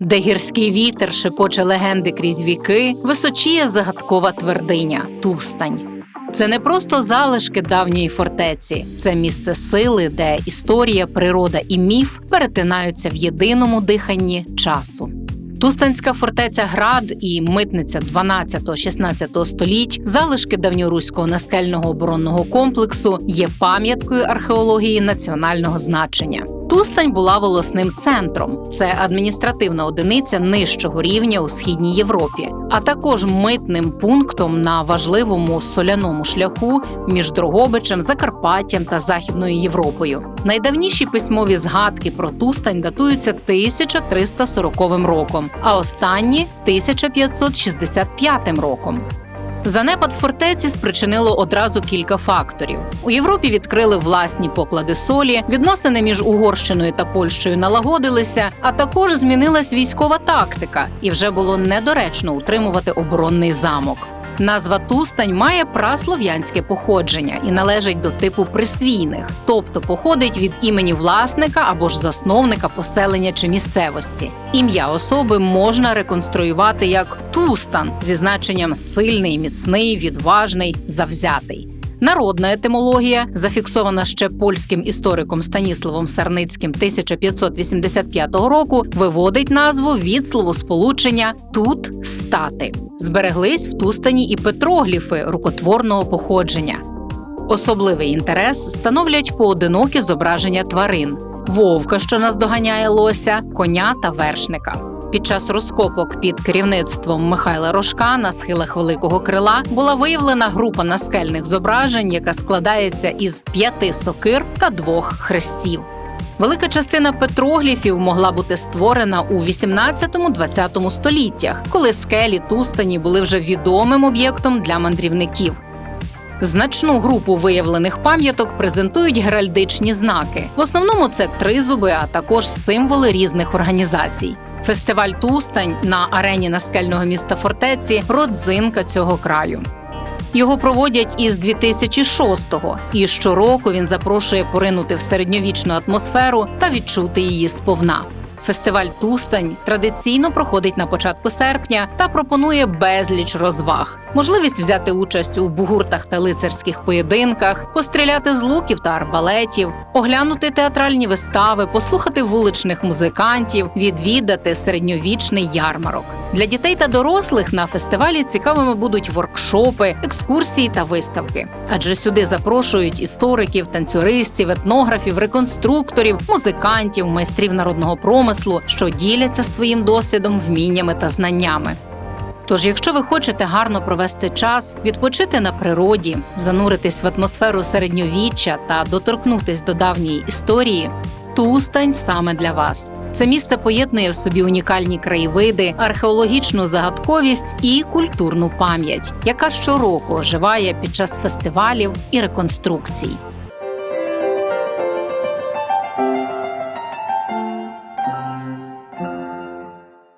де гірський вітер шепоче легенди крізь віки, височіє загадкова твердиня Тустань. Це не просто залишки давньої фортеці, це місце сили, де історія, природа і міф перетинаються в єдиному диханні часу. Тустанська фортеця Град і митниця 12-16 століть, залишки давньоруського наскельного оборонного комплексу є пам'яткою археології національного значення. Тустань була волосним центром, це адміністративна одиниця нижчого рівня у східній Європі, а також митним пунктом на важливому соляному шляху між Дрогобичем, Закарпаттям та Західною Європою. Найдавніші письмові згадки про Тустань датуються 1340 роком, а останні 1565 роком. Занепад фортеці спричинило одразу кілька факторів. У Європі відкрили власні поклади солі, відносини між Угорщиною та Польщею налагодилися, а також змінилась військова тактика, і вже було недоречно утримувати оборонний замок. Назва Тустань має праслов'янське походження і належить до типу присвійних, тобто походить від імені власника або ж засновника поселення чи місцевості. Ім'я особи можна реконструювати як Тустан зі значенням сильний, міцний, відважний, завзятий. Народна етимологія, зафіксована ще польським істориком Станіславом Сарницьким 1585 року, виводить назву від словосполучення тут стати. Збереглись в Тустані і петрогліфи рукотворного походження. Особливий інтерес становлять поодинокі зображення тварин: вовка, що наздоганяє лося, коня та вершника. Під час розкопок під керівництвом Михайла Рожка на схилах Великого Крила була виявлена група наскельних зображень, яка складається із п'яти сокир та двох хрестів. Велика частина петрогліфів могла бути створена у 18-20 століттях, коли скелі Тустані були вже відомим об'єктом для мандрівників. Значну групу виявлених пам'яток презентують геральдичні знаки. В основному це тризуби, а також символи різних організацій. Фестиваль Тустань на арені наскельного міста фортеці родзинка цього краю. Його проводять із 2006-го, і щороку він запрошує поринути в середньовічну атмосферу та відчути її сповна. Фестиваль Тустань традиційно проходить на початку серпня та пропонує безліч розваг, можливість взяти участь у бугуртах та лицарських поєдинках, постріляти з луків та арбалетів, оглянути театральні вистави, послухати вуличних музикантів, відвідати середньовічний ярмарок. Для дітей та дорослих на фестивалі цікавими будуть воркшопи, екскурсії та виставки, адже сюди запрошують істориків, танцюристів, етнографів, реконструкторів, музикантів, майстрів народного промислу, що діляться своїм досвідом, вміннями та знаннями. Тож, якщо ви хочете гарно провести час, відпочити на природі, зануритись в атмосферу середньовіччя та доторкнутись до давньої історії, Тустань саме для вас. Це місце поєднує в собі унікальні краєвиди, археологічну загадковість і культурну пам'ять, яка щороку оживає під час фестивалів і реконструкцій.